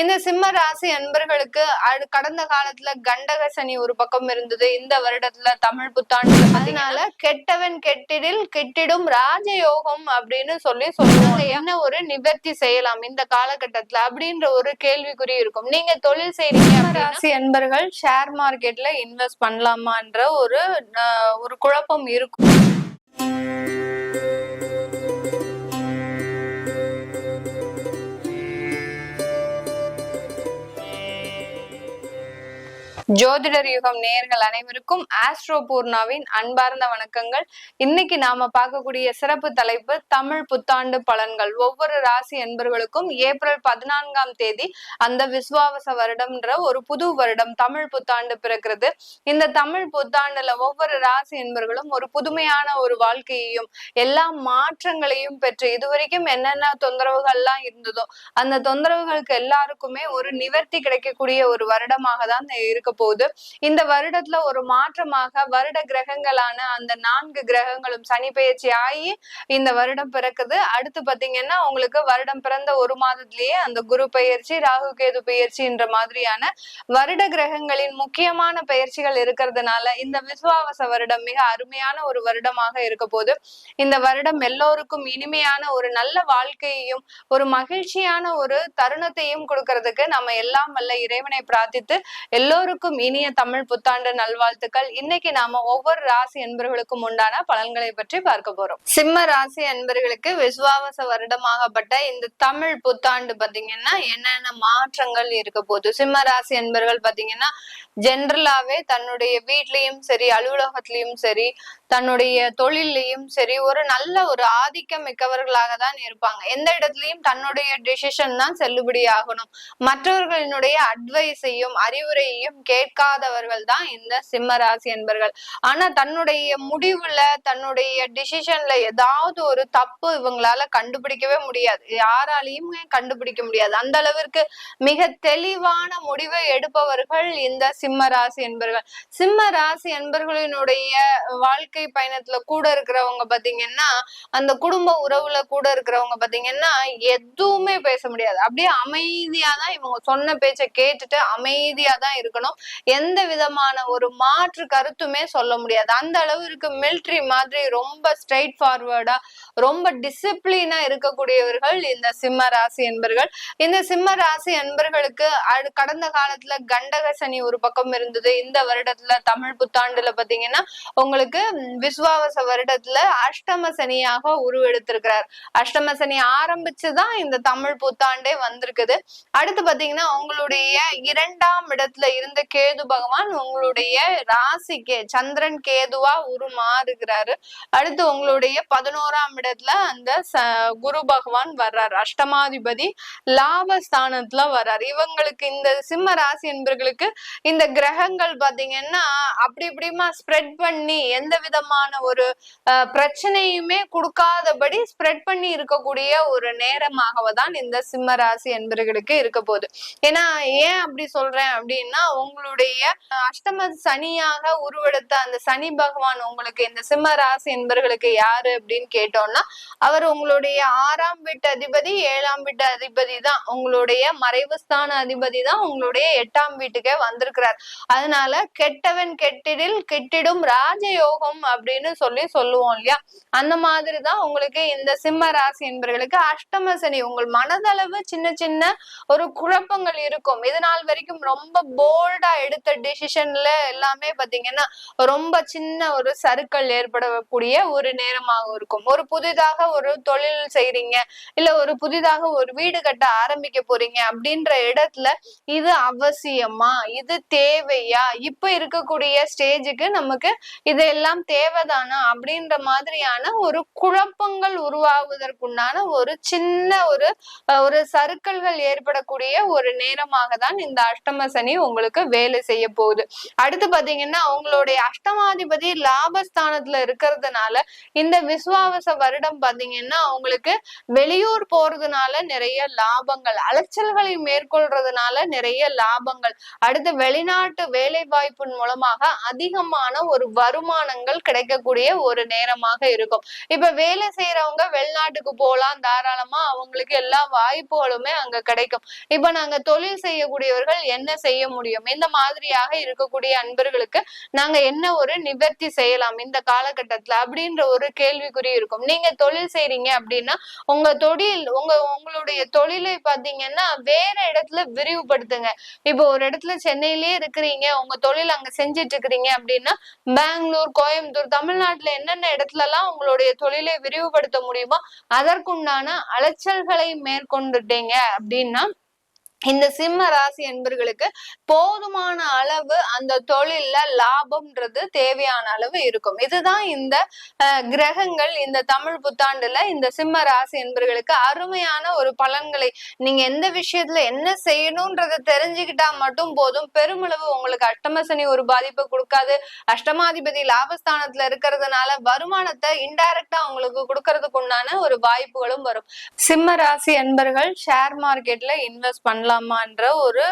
இந்த சிம்ம ராசி அன்பர்களுக்கு கடந்த காலத்துல கண்டக சனி ஒரு பக்கம் இருந்தது. இந்த வருடத்துல தமிழ் புத்தாண்டு அதனால கெட்டவன் கெட்டிடில் கெட்டிடும் ராஜயோகம் அப்படின்னு சொல்லி சொல்லுவாங்க. என்ன ஒரு நிவர்த்தி செய்யலாம் இந்த காலகட்டத்துல அப்படின்ற ஒரு கேள்விக்குறி இருக்கும். நீங்க தொழில் செய்றீங்க ராசி அன்பர்கள் ஷேர் மார்க்கெட்ல இன்வெஸ்ட் பண்ணலாமான்ற ஒரு ஒரு குழப்பம் இருக்கும். ஜோதிடர் யுகம் நேர்கள் அனைவருக்கும் ஆஸ்ட்ரோ பூர்ணாவின் அன்பார்ந்த வணக்கங்கள். இன்னைக்கு நாம பார்க்கக்கூடிய சிறப்பு தலைப்பு தமிழ் புத்தாண்டு பலன்கள். ஒவ்வொரு ராசி என்பர்களுக்கும் ஏப்ரல் பதினான்காம் தேதி அந்த விஸ்வாவச வருடம்ன்ற ஒரு புது வருடம் தமிழ் புத்தாண்டு பிறக்கிறது. இந்த தமிழ் புத்தாண்டுல ஒவ்வொரு ராசி என்பர்களும் ஒரு புதுமையான ஒரு வாழ்க்கையையும் எல்லா மாற்றங்களையும் பெற்று இதுவரைக்கும் என்னென்ன தொந்தரவுகள்லாம் இருந்ததோ அந்த தொந்தரவுகளுக்கு எல்லாருக்குமே ஒரு நிவர்த்தி கிடைக்கக்கூடிய ஒரு வருடமாக தான் இருக்க போகுது இந்த வருடத்துல ஒரு மாற்றமாக வருட கிரகங்களான அந்த நான்கு கிரகங்களும் சனி பெயர்ச்சி ஆகி இந்த வருடம் பிறக்குது. அடுத்து பாத்தீங்கன்னா உங்களுக்கு வருடம் பிறந்த ஒரு மாதத்திலேயே அந்த குரு பெயர்ச்சி ராகு கேது பெயர்ச்சின்ற மாதிரியான வருட கிரகங்களின் முக்கியமான பெயர்ச்சிகள் இருக்கிறதுனால இந்த விசுவாவச வருடம் மிக அருமையான ஒரு வருடமாக இருக்க போது இந்த வருடம் எல்லோருக்கும் இனிமையான ஒரு நல்ல வாழ்க்கையையும் ஒரு மகிழ்ச்சியான ஒரு தருணத்தையும் கொடுக்கறதுக்கு நம்ம எல்லாம் வல்ல இறைவனை பிரார்த்தித்து எல்லோருக்கும் இனிய தமிழ் புத்தாண்டு நல்வாழ்த்துக்கள். இன்னைக்கு நாம ஒவ்வொரு ராசி என்பர்களுக்கும் உண்டான பலன்களை பற்றி பார்க்க போறோம். சிம்ம ராசி என்பர்களுக்கு விசுவாவச வருடமாகப்பட்ட இந்த தமிழ் புத்தாண்டு பாத்தீங்கன்னா என்னென்ன மாற்றங்கள் இருக்க போகுது? சிம்ம ராசி என்பர்கள் பாத்தீங்கன்னா ஜென்ரலாவே தன்னுடைய வீட்லயும் சரி அலுவலகத்திலயும் சரி தன்னுடைய தொழிலையும் சரி ஒரு நல்ல ஒரு ஆதிக்கம் மிக்கவர்களாக தான் இருப்பாங்க. எந்த இடத்துலயும் தன்னுடைய டிசிஷன் தான் செல்லுபடி ஆகணும் மற்றவர்களினுடைய அட்வைஸையும் அறிவுரையையும் கேட்காதவர்கள் தான் இந்த சிம்ம ராசி என்பர்கள். ஆனா தன்னுடைய முடிவுல தன்னுடைய டிசிஷன்ல ஏதாவது ஒரு தப்பு இவங்களால கண்டுபிடிக்கவே முடியாது. யாராலையும் கண்டுபிடிக்க முடியாது? அந்த அளவிற்கு மிக தெளிவான முடிவை எடுப்பவர்கள் இந்த சிம்ம ராசி என்பர்கள். சிம்ம ராசி என்பர்களினுடைய வாழ்க்கை பயணத்துல கூட இருக்கிறவங்க பாத்தீங்கன்னா அந்த குடும்ப உறவுல கூட இருக்கிறவங்க பாத்தீங்கன்னா எதுவுமே பேச முடியாது. அப்படியே அமைதியா தான் இவங்க சொன்ன பேச்சை கேட்டுட்டு அமைதியா தான் இருக்கணும். எந்த விதமான ஒரு மாற்று கருத்துமே சொல்ல முடியாது. அந்த அளவிற்கு மிலிட்ரி மாதிரி ரொம்ப ஸ்ட்ரைட் ஃபார்வர்டா ரொம்ப டிசிப்ளினா இருக்கக்கூடியவர்கள் இந்த சிம்ம ராசி என்பர்கள். இந்த சிம்ம ராசி என்பர்களுக்கு கடந்த காலத்துல கண்டக சனி ஒரு பக்கம் இருந்தது. இந்த வருடத்துல தமிழ் புத்தாண்டுல பாத்தீங்கன்னா உங்களுக்கு விஸ்வாவச வருடத்துல அஷ்டம சனியாக உருவெடுத்திருக்கிறார். அஷ்டம சனி ஆரம்பிச்சுதான் இந்த தமிழ் புத்தாண்டே வந்திருக்குது. அடுத்து பாத்தீங்கன்னா உங்களுடைய இரண்டாம் இடத்துல இருந்த கேது பகவான் உங்களுடைய ராசிக்கு சந்திரன் கேதுவா உருமாறுகிறாரு. அடுத்து உங்களுடைய பதினோராம் இடத்துல அந்த குரு பகவான் வர்றார். அஷ்டமாதிபதி லாபஸ்தானத்துல வர்றார். இவங்களுக்கு இந்த சிம்ம ராசி என்பர்களுக்கு இந்த கிரகங்கள் பாத்தீங்கன்னா அப்படி இப்படிமா ஸ்ப்ரெட் பண்ணி எந்த விதமான ஒரு அஹ், பிரச்சனையுமே கொடுக்காதபடி ஸ்ப்ரெட் பண்ணி இருக்கக்கூடிய ஒரு நேரமாகவதான் இந்த சிம்ம ராசி என்பர்களுக்கு இருக்க போகுது. ஏன்னா ஏன் அப்படி சொல்றேன் அப்படின்னா உங்களுடைய அஷ்டம சனியாக உருவெடுத்த அந்த சனி பகவான் உங்களுக்கு இந்த சிம்ம ராசி என்பர்களுக்கு யாரு அப்படின்னு கேட்டோம்னா அவர் உங்களுடைய ஆறாம் வீட்டு அதிபதி ஏழாம் வீட்டு அதிபதி தான். உங்களுடைய மறைவு ஸ்தான அதிபதி தான். உங்களுடைய எட்டாம் வீட்டுக்கே வந்திருக்கிறார். அதனால கெட்டவன் கெட்டிடில் கெட்டிடும் ராஜயோகம் அப்படின்னு சொல்லி சொல்லுவோம் இல்லையா? அந்த மாதிரி தான் உங்களுக்கு இந்த சிம்ம ராசி என்பவர்களுக்கு அஷ்டம சனி. உங்கள் மனதளவு சின்ன சின்ன ஒரு குழப்பங்கள் இருக்கும். இது நாள் வரைக்கும் ரொம்ப போல்டா எடுத்த டிசிஷன்ல எல்லாமே பாத்தீங்கன்னா ரொம்ப சின்ன ஒரு சருக்கள் ஏற்படக்கூடிய ஒரு நேரமாக இருக்கும். ஒரு புதிதாக ஒரு தொழில் செய்றீங்க இல்ல ஒரு புதிதாக ஒரு வீடு கட்ட ஆரம்பிக்க போறீங்க அப்படின்ற இடத்துல இது அவசியமா? இது தேவையா? இப்ப இருக்கக்கூடிய ஸ்டேஜுக்கு நமக்கு இதெல்லாம் தேவைதானா? அப்படின்ற மாதிரியான ஒரு குழப்பங்கள் உருவாகுவதற்குண்டான ஒரு சின்ன ஒரு ஒரு சறுக்கல்கள் ஏற்படக்கூடிய ஒரு நேரமாக தான் இந்த அஷ்டம சனி உங்களுக்கு வேலை செய்ய போகுது. அடுத்து பாத்தீங்கன்னா அவங்களுடைய அஷ்டமாதிபதி லாபஸ்தானத்துல இருக்கிறதுனால இந்த விசுவாவச வருடம் பாத்தீங்கன்னா அவங்களுக்கு வெளியூர் போறதுனால நிறைய லாபங்கள் அலைச்சல்களை மேற்கொள்றதுனால நிறைய லாபங்கள். அடுத்து வெளிநாட்டு வேலை வாய்ப்பின் மூலமாக அதிகமான ஒரு வருமானங்கள் கிடைக்கக்கூடிய ஒரு நேரமாக இருக்கும். இப்ப வேலை செய்யறவங்க வெளிநாட்டுக்கு போகலாம் தாராளமா அவங்களுக்கு எல்லா வாய்ப்புகளுமே அங்க கிடைக்கும். இப்ப நாங்க தொழில் செய்யக்கூடியவர்கள் என்ன செய்ய முடியும்? இந்த மாதிரியாக இருக்கக்கூடிய அன்பர்களுக்கு நாங்க என்ன ஒரு நிவர்த்தி செய்யலாம் இந்த காலகட்டத்துல அப்படின்ற ஒரு கேள்விக்குறி இருக்கும். நீங்க தொழில் செய்றீங்க அப்படின்னா உங்க தொழில் உங்க உங்களுடைய தொழிலை பாத்தீங்கன்னா வேற இடத்துல விரிவுபடுத்துங்க. இப்போ ஒரு இடத்துல சென்னையிலேயே இருக்கிறீங்க உங்க தொழில் அங்க செஞ்சிட்டு இருக்கிறீங்க அப்படின்னா பெங்களூர் கோயம்புத்தூர் தமிழ்நாட்டுல என்னென்ன இடத்துல எல்லாம் உங்களுடைய தொழிலை விரிவுபடுத்த முடியுமோ அதற்குண்டான அலைச்சல்களை மேற்கொண்டுட்டீங்க அப்படின்னா இந்த சிம்ம ராசி என்பர்களுக்கு போதுமான அளவு அந்த தொழில்ல லாபம்ன்றது தேவையான அளவு இருக்கும். இதுதான் இந்த கிரகங்கள் இந்த தமிழ் புத்தாண்டுல இந்த சிம்ம ராசி என்பர்களுக்கு அருமையான ஒரு பலன்களை நீங்க எந்த விஷயத்துல என்ன செய்யணும்ன்றத தெரிஞ்சுக்கிட்டா மட்டும் போதும். பெருமளவு உங்களுக்கு அஷ்டம சனி ஒரு பாதிப்பை கொடுக்காது. அஷ்டமாதிபதி லாபஸ்தானத்துல இருக்கிறதுனால வருமானத்தை இன்டைரக்டா உங்களுக்கு கொடுக்கறதுக்கு உண்டான ஒரு வாய்ப்புகளும் வரும். சிம்ம ராசி என்பர்கள் ஷேர் மார்க்கெட்ல இன்வெஸ்ட் பண்ணலாம். பண்ணலாமான்ற ஒரு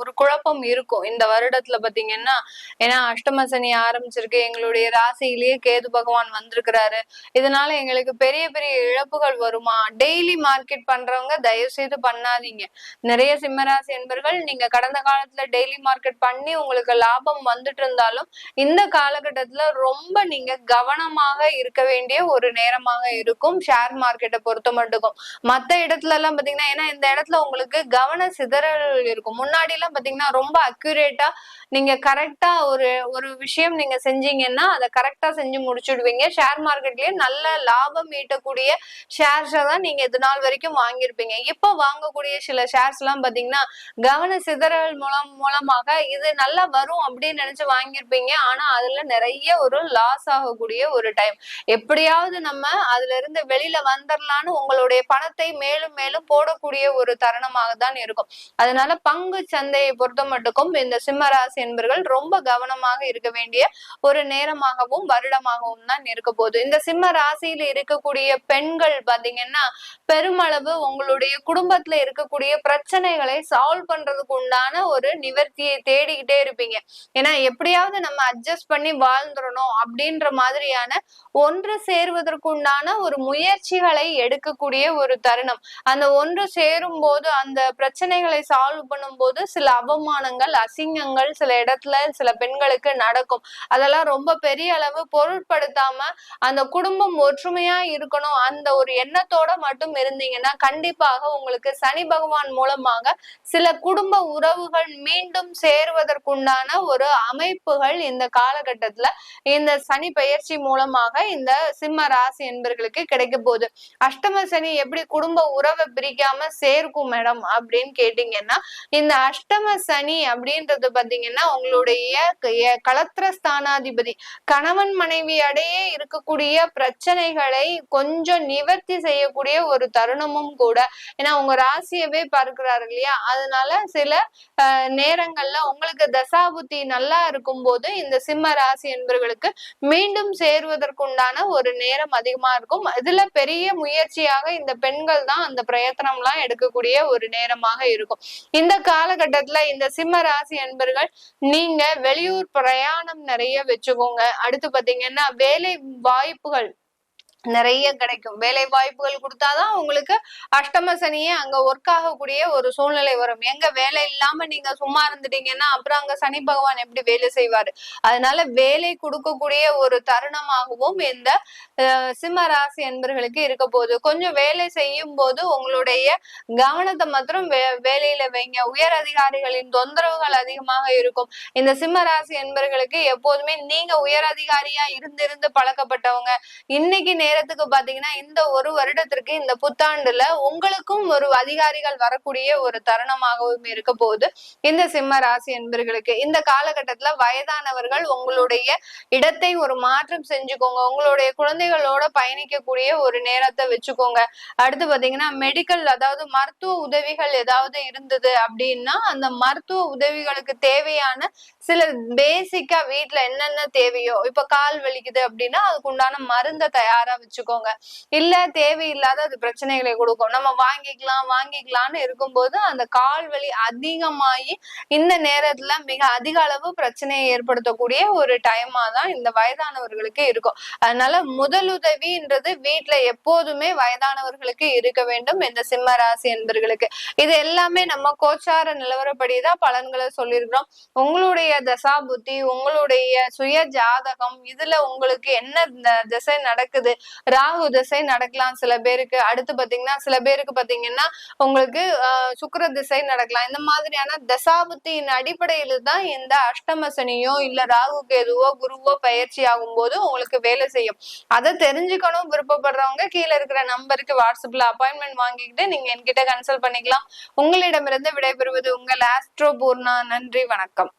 ஒரு குழப்பம் இருக்கும். இந்த வருடத்துல பாத்தீங்கன்னா ஏன்னா அஷ்டம சனி ஆரம்பிச்சிருக்கு. எங்களுடைய ராசியிலேயே கேது பகவான் வந்திருக்கிறாரு. இதனால எங்களுக்கு பெரிய பெரிய இழப்புகள் வருமா? டெய்லி மார்க்கெட் பண்றவங்க தயவு செய்து பண்ணாதீங்க. நிறைய சிம்மராசி என்பர்கள் நீங்க கடந்த காலத்துல டெய்லி மார்க்கெட் பண்ணி உங்களுக்கு லாபம் வந்துட்டு இருந்தாலும் இந்த காலகட்டத்துல ரொம்ப நீங்க கவனமாக இருக்க வேண்டிய ஒரு நேரமாக இருக்கும். ஷேர் மார்க்கெட்டை பொறுத்த மட்டுக்கும். மத்த இடத்துல எல்லாம் பாத்தீங்கன்னா ஏன்னா இந்த இடத்துல உங்களுக்கு கவனம் கவன சிதறல் இருக்கும். முன்னாடி எல்லாம் பாத்தீங்கன்னா ரொம்ப அக்யூரேட்டா நீங்க கரெக்டா ஒரு ஒரு விஷயம் நீங்க செஞ்சீங்கன்னா அதை கரெக்டா செஞ்சு முடிச்சுடுவீங்க. ஷேர் மார்க்கெட்லயே நல்ல லாபம் ஈட்டக்கூடிய ஷேர்ஸ் தான் நீங்க இது நாள் வரைக்கும் வாங்கியிருப்பீங்க. இப்ப வாங்கக்கூடிய சில ஷேர்ஸ் எல்லாம் பாத்தீங்கன்னா கவன சிதறல் மூலம் மூலமாக இது நல்லா வரும் அப்படின்னு நினைச்சு வாங்கியிருப்பீங்க. ஆனா அதுல நிறைய ஒரு லாஸ் ஆகக்கூடிய ஒரு டைம் எப்படியாவது நம்ம அதுல இருந்து வெளியில வந்துடலான்னு உங்களுடைய பணத்தை மேலும் மேலும் போடக்கூடிய ஒரு தருணமாக தான் இருக்கும். அதனால பங்கு சந்தையை பொறுத்த மட்டுக்கும் இந்த சிம்மராசி என்பர்கள் ரொம்ப கவனமாக இருக்க வேண்டிய ஒரு நேரமாகவும் வருடமாகவும் தான் இருக்க போகுது. இந்த சிம்ம ராசியில இருக்கக்கூடிய பெண்கள் பாத்தீங்கன்னா பெருமளவு உங்களுடைய குடும்பத்துல இருக்கக்கூடிய பிரச்சனைகளை சால்வ் பண்றதுக்கு உண்டான ஒரு நிவர்த்தியை தேடிக்கிட்டே இருப்பீங்க. ஏன்னா எப்படியாவது நம்ம அட்ஜஸ்ட் பண்ணி வாழ்ந்துடணும் அப்படின்ற மாதிரியான ஒன்று சேர்வதற்கு உண்டான ஒரு முயற்சிகளை எடுக்கக்கூடிய ஒரு தருணம். அந்த ஒன்று சேரும் போது அந்த பிரச்சனைகளை சால்வ் பண்ணும்போது சில அவமானங்கள் அசிங்கங்கள் சில இடத்துல சில பெண்களுக்கு நடக்கும். அதெல்லாம் ரொம்ப பெரிய அளவு பொருட்படுத்தாம அந்த குடும்பம் ஒற்றுமையா இருக்கணும். அந்த ஒரு எண்ணத்தோட மட்டும் இருந்தீங்கன்னா கண்டிப்பாக உங்களுக்கு சனி பகவான் மூலமாக சில குடும்ப உறவுகள் மீண்டும் சேருவதற்குண்டான ஒரு அமைப்புகள் இந்த காலகட்டத்துல இந்த சனி பயிற்சி மூலமாக இந்த சிம்ம ராசி என்பர்களுக்கு கிடைக்க போகுது. அஷ்டம சனி எப்படி குடும்ப உறவை பிரிக்காம சேர்க்கும் மேடம் அப்படி அப்படின்னு கேட்டீங்கன்னா இந்த அஷ்டம சனி அப்படின்றது பாத்தீங்கன்னா உங்களுடைய களத்திர ஸ்தானாதிபதி கணவன் மனைவி அடையே இருக்கக்கூடிய பிரச்சனைகளை கொஞ்சம் நிவர்த்தி செய்யக்கூடிய ஒரு தருணமும் கூட. ஏன்னா உங்க ராசியவே பார்க்கிறாரு இல்லையா? அதனால சில நேரங்கள்ல உங்களுக்கு தசாபுத்தி நல்லா இருக்கும் போது இந்த சிம்ம ராசி என்பவர்களுக்கு மீண்டும் சேருவதற்குண்டான ஒரு நேரம் அதிகமா இருக்கும். இதுல பெரிய முயற்சியாக இந்த பெண்கள் தான் அந்த பிரயத்தனம் எல்லாம் எடுக்கக்கூடிய ஒரு நேரம் நேரமாக இருக்கும். இந்த காலகட்டத்துல இந்த சிம்ம ராசி என்பர்கள் நீங்க வெளியூர் பிரயாணம் நிறைய வச்சுக்கோங்க. அடுத்து பாத்தீங்கன்னா வேலை வாய்ப்புகள் நிறைய கிடைக்கும். வேலை வாய்ப்புகள் கொடுத்தாதான் உங்களுக்கு அஷ்டம சனியே அங்க ஒர்க் ஆகக்கூடிய ஒரு சூழ்நிலை வரும். எங்க வேலை இல்லாம நீங்க சும்மா இருந்துட்டீங்கன்னா அப்புறம் அங்க சனி பகவான் எப்படி வேலை செய்வாரு? அதனால வேலை கொடுக்கக்கூடிய ஒரு தருணமாகவும் இந்த சிம்ம ராசி என்பர்களுக்கு இருக்க போகுது. கொஞ்சம் வேலை செய்யும் போது உங்களுடைய கவனத்தை மாத்திரம் வே வேலையில வைங்க. உயர் அதிகாரிகளின் தொந்தரவுகள் அதிகமாக இருக்கும். இந்த சிம்ம ராசி என்பர்களுக்கு எப்போதுமே நீங்க உயர் அதிகாரியா இருந்திருந்து பழக்கப்பட்டவங்க. இன்னைக்கு நேரத்துக்கு பாத்தீங்கன்னா இந்த ஒரு வருடத்திற்கு இந்த புத்தாண்டுல உங்களுக்கும் ஒரு அதிகாரிகள் வரக்கூடிய ஒரு தருணமாகவும் இருக்க போகுது. இந்த சிம்ம ராசி என்பர்களுக்கு இந்த காலகட்டத்துல வயதானவர்கள் உங்களுடைய இடத்தை ஒரு மாற்றம் செஞ்சுக்கோங்க. உங்களுடைய குழந்தைகளோட பயணிக்கக்கூடிய ஒரு நேரத்தை வச்சுக்கோங்க. அடுத்து பாத்தீங்கன்னா மெடிக்கல் அதாவது மருத்துவ உதவிகள் ஏதாவது இருந்தது அப்படின்னா அந்த மருத்துவ உதவிகளுக்கு தேவையான சில பேசிக்கா வீட்டுல என்னென்ன தேவையோ இப்ப கால் வலிக்குது அப்படின்னா அதுக்கு உண்டான மருந்தை தயாரா வச்சுக்கோங்க. இல்ல தேவையில்லாத அது பிரச்சனைகளை கொடுக்கும். நம்ம வாங்கிக்கலாம் வாங்கிக்கலாம்னு இருக்கும்போது அந்த கால் வலி அதிகமாகி இந்த நேரத்துல மிக அதிக அளவு பிரச்சனையை ஏற்படுத்தக்கூடிய ஒரு டைமா தான் இந்த வயதானவர்களுக்கு இருக்கும். அதனால முதலுதவின்றது வீட்டுல எப்போதுமே வயதானவர்களுக்கு இருக்க வேண்டும். இந்த சிம்ம ராசி என்பர்களுக்கு. இது எல்லாமே நம்ம கோச்சார நிலவரப்படிதான் பலன்களை சொல்லியிருக்கிறோம். உங்களுடைய தசா புத்தி உங்களுடைய சுய ஜாதகம் இதுல உங்களுக்கு என்ன இந்த திசை நடக்குது? ராகு திசை நடக்கலாம் சில பேருக்கு. அடுத்து பாத்தீங்கன்னா சில பேருக்கு பாத்தீங்கன்னா உங்களுக்கு சுக்கர திசை நடக்கலாம். இந்த மாதிரியான தசாபுத்தியின் அடிப்படையில தான் இந்த அஷ்டம சனியோ இல்ல ராகு கேதுவோ குருவோ பயிற்சி ஆகும் போது உங்களுக்கு வேலை செய்யும். அதை தெரிஞ்சுக்கணும் விருப்பப்படுறவங்க கீழே இருக்கிற நம்பருக்கு வாட்ஸ்அப்ல அப்பாயின்மெண்ட் வாங்கிக்கிட்டு நீங்க என்கிட்ட கன்சல்ட் பண்ணிக்கலாம். உங்களிடமிருந்து விடைபெறுவது உங்கள் ஆஸ்ட்ரோ பூர்ணா. நன்றி வணக்கம்.